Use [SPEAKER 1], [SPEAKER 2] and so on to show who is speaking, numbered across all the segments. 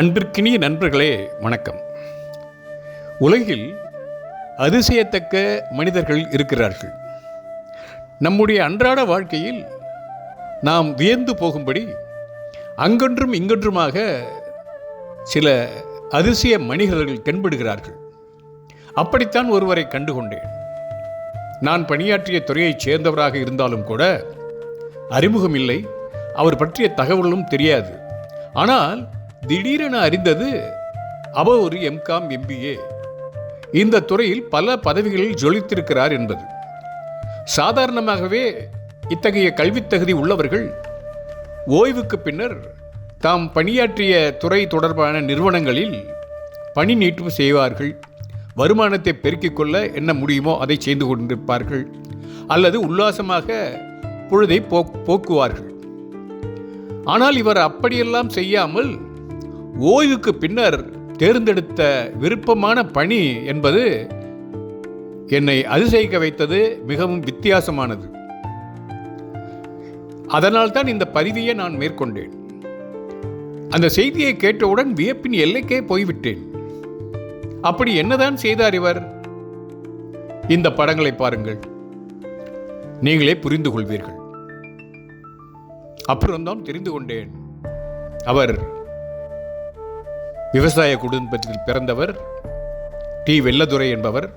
[SPEAKER 1] அன்பிற்கினிய நண்பர்களே வணக்கம். உலகில் அதிசயத்தக்க மனிதர்கள் இருக்கிறார்கள். நம்முடைய அன்றாட வாழ்க்கையில் நாம் வியந்து போகும்படி அங்கொன்றும் இங்கொன்றுமாக சில அதிசய மனிதர்கள் தென்படுகிறார்கள். அப்படித்தான் ஒருவரை கண்டுகொண்டேன். நான் பணியாற்றிய துறையைச் சேர்ந்தவராக இருந்தாலும் கூட அறிமுகம் இல்லை அவர் பற்றிய தகவலும் தெரியாது. ஆனால் திடீரென அறிந்தது அவ ஒரு எம்காம் எம்பிஏ. இந்த துறையில் பல பதவிகளில் ஜொலித்திருக்கிறார் என்பது. சாதாரணமாகவே இத்தகைய கல்வித் தகுதி உள்ளவர்கள் ஓய்வுக்கு பின்னர் தாம் பணியாற்றிய துறை தொடர்பான நிறுவனங்களில் பணி நீட்டும் செய்வார்கள். வருமானத்தை பெருக்கிக் கொள்ள என்ன முடியுமோ அதை செய்து கொண்டிருப்பார்கள். அல்லது உல்லாசமாக பொழுதை போக்குவார்கள். ஆனால் இவர் அப்படியெல்லாம் செய்யாமல் ஓய்வுக்கு பின்னர் தேர்ந்தெடுத்த விருப்பமான பணி என்பது என்னை அதிசயிக்க வைத்தது மிகவும் வித்தியாசமானது. அதனால்தான் இந்த பதிவியை நான் மேற்கொண்டேன். அந்த செய்தியை கேட்டவுடன் வியப்பின் எல்லைக்கே போய்விட்டேன். அப்படி என்னதான் செய்தார் இவர்? இந்த படங்களை பாருங்கள். நீங்களே புரிந்து கொள்வீர்கள். அப்புறம்தான் தெரிந்து கொண்டேன். அவர் விவசாய குடும்பத்தில் பிறந்தவர் டி. வெள்ளதுரை என்பவர்.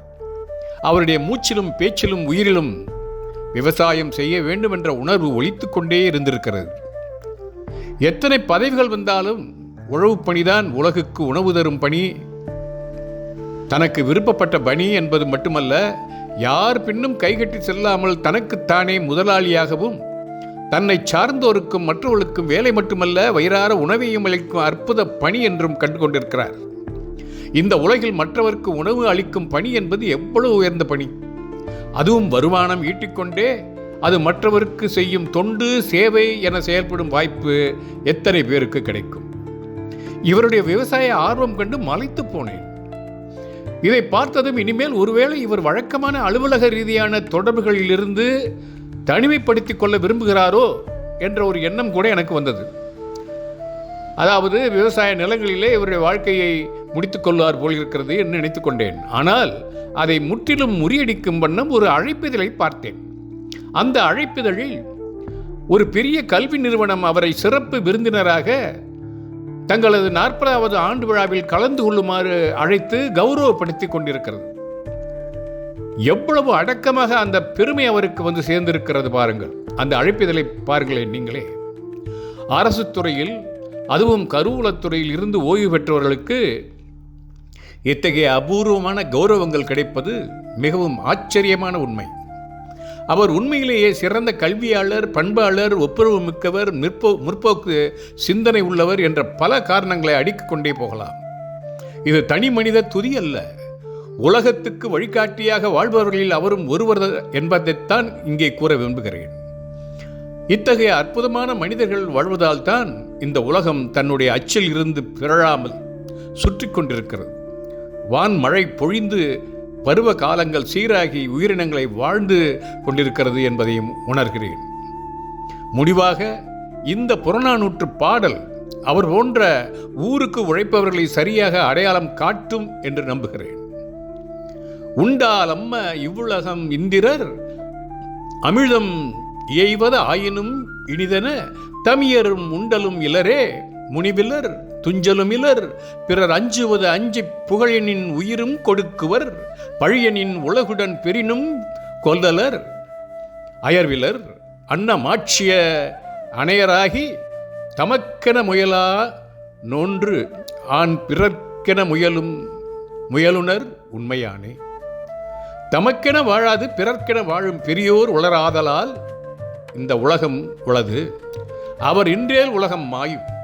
[SPEAKER 1] அவருடைய மூச்சிலும் பேச்சிலும் உயிரிலும் விவசாயம் செய்ய வேண்டும் என்ற உணர்வு ஒழித்து கொண்டே இருந்திருக்கிறது. எத்தனை பதவிகள் வந்தாலும் உழவு பணிதான் உலகுக்கு உணவு தரும் பணி. தனக்கு விருப்பப்பட்ட பணி என்பது மட்டுமல்ல யார் பின்னும் கைகட்டி செல்லாமல் தனக்குத்தானே முதலாளியாகவும் தன்னை சார்ந்தோருக்கும் மற்றவர்களுக்கும் வேலை மட்டுமல்ல வயிறார உணவையும் அளிக்கும் அற்புத பணி என்றும் கண்டு கொண்டிருக்கிறார் இந்த உலகில் மற்றவருக்கு உணவு அளிக்கும் பணி என்பது எவ்வளவு உயர்ந்த பணி? அதுவும் வருமானம் ஈட்டிக்கொண்டே அது மற்றவருக்கு செய்யும் தொண்டு சேவை என செயல்படும் வாய்ப்பு எத்தனை பேருக்கு கிடைக்கும்? இவருடைய விவசாய ஆர்வம் கண்டு மலைத்து போனேன். இதை பார்த்ததும் இனிமேல் ஒருவேளை இவர் வழக்கமான அலுவலக ரீதியான தொடர்புகளிலிருந்து தனிமைப்படுத்திக் கொள்ள விரும்புகிறாரோ என்ற ஒரு எண்ணம் கூட எனக்கு வந்தது. அதாவது விவசாய நிலங்களிலே இவருடைய வாழ்க்கையை முடித்துக் கொள்வார் போல் இருக்கிறது என்று நினைத்துக் கொண்டேன். ஆனால் அதை முற்றிலும் முறியடிக்கும் வண்ணம் ஒரு அழைப்பிதழை பார்த்தேன். அந்த அழைப்பிதழில் ஒரு பெரிய கல்வி நிறுவனம் அவரை சிறப்பு விருந்தினராக தங்களது நாற்பதாவது ஆண்டு விழாவில் கலந்து கொள்ளுமாறு அழைத்து கௌரவப்படுத்தி கொண்டிருக்கிறது. எவ்வளவு அடக்கமாக அந்த பெருமை அவருக்கு வந்து சேர்ந்திருக்கிறது பாருங்கள். அந்த அழைப்பிதழை பாருங்களேன் நீங்களே. அரசு துறையில் அதுவும் கருவூலத்துறையில் இருந்து ஓய்வு பெற்றவர்களுக்கு இத்தகைய அபூர்வமான கௌரவங்கள் கிடைப்பது மிகவும் ஆச்சரியமான உண்மை. அவர் உண்மையிலேயே சிறந்த கல்வியாளர் பண்பாளர் ஒப்புரவு மிக்கவர் முற்போ முற்போக்கு சிந்தனை உள்ளவர் என்ற பல காரணங்களை அடுக்கிக் கொண்டே போகலாம். இது தனி மனித துதி அல்ல. உலகத்துக்கு வழிகாட்டியாக வாழ்பவர்களில் அவரும் ஒருவர் என்பதைத்தான் இங்கே கூற விரும்புகிறேன். இத்தகைய அற்புதமான மனிதர்கள் வாழ்வதால் தான் இந்த உலகம் தன்னுடைய அச்சில் இருந்து பிறழாமல் சுற்றி கொண்டிருக்கிறது. வான் மழை பொழிந்து பருவ காலங்கள் சீராகி உயிரினங்களை வாழ்ந்து கொண்டிருக்கிறது என்பதையும் உணர்கிறேன். முடிவாக இந்த புறநானூற்று பாடல் அவர் போன்ற ஊருக்கு உழைப்பவர்களை சரியாக அடையாளம் காட்டும் என்று நம்புகிறேன். உண்டால் அம்ம இவ்வுலகம் இந்திரர். அமிழ்தம் இயைவது ஆயினும் இனிதன தமியரும் உண்டலும் இலரே முனிவிலர் துஞ்சலும் இலர் பிறர் அஞ்சுவது அஞ்சி புகழனின் உயிரும் கொடுக்குவர் பழியனின் உலகுடன் பெரினும் கொல்லலர் அயர்விலர் அன்னமாட்சிய அணையராகி தமக்கென முயலா நோன்று ஆண் பிறர்க்கென முயலும் முயலுனர் உண்மையானே. தமக்கென வாழாது பிறர்க்கென வாழும் பெரியோர் உளராதலால் இந்த உலகம் உளது. அவர் இன்றேல் உலகம் மாயும்.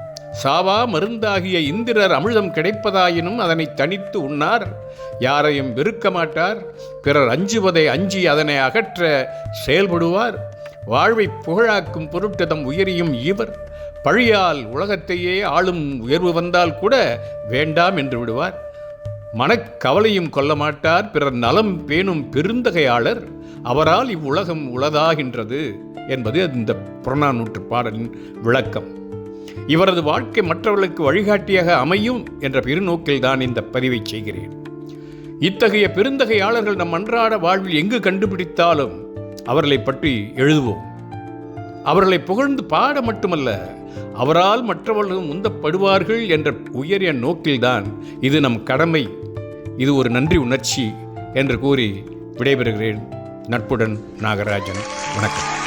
[SPEAKER 1] சாவா மருந்தாகிய இந்திரர் அமிழ்தம் கிடைப்பதாயினும் அதனை தனித்து உண்ணார். யாரையும் வெறுக்க மாட்டார். பிறர் அஞ்சுவதை அஞ்சி அதனை அகற்ற செயல்படுவார். வாழ்வை புகழாக்கும் பொருட்டு தம் உயரியும் இவர். பழியால் உலகத்தையே ஆளும் உயர்வு வந்தால் கூட வேண்டாம் என்று விடுவார். மனக்கவலையும் கொள்ள மாட்டார். பிறர் நலம் பேணும் பெருந்தகையாளர். அவரால் இவ்வுலகம் உளதாகின்றது என்பது இந்த புறநானூற்று பாடலின் விளக்கம். இவரது வாழ்க்கை மற்றவர்களுக்கு வழிகாட்டியாக அமையும் என்ற பெருநோக்கில்தான் இந்த பதிவை செய்கிறேன். இத்தகைய பெருந்தகையாளர்கள் நம் அன்றாட வாழ்வில் எங்கு கண்டுபிடித்தாலும் அவர்களை பற்றி எழுதுவோம். அவர்களை புகழ்ந்து பாட மட்டுமல்ல அவரால் மற்றவர்களும் உந்தப்படுவார்கள் என்ற உயரிய நோக்கில்தான் இது நம் கடமை. இது ஒரு நன்றி உணர்ச்சி என்று கூறி விடைபெறுகிறேன். நட்புடன் நாகராஜன். வணக்கம்.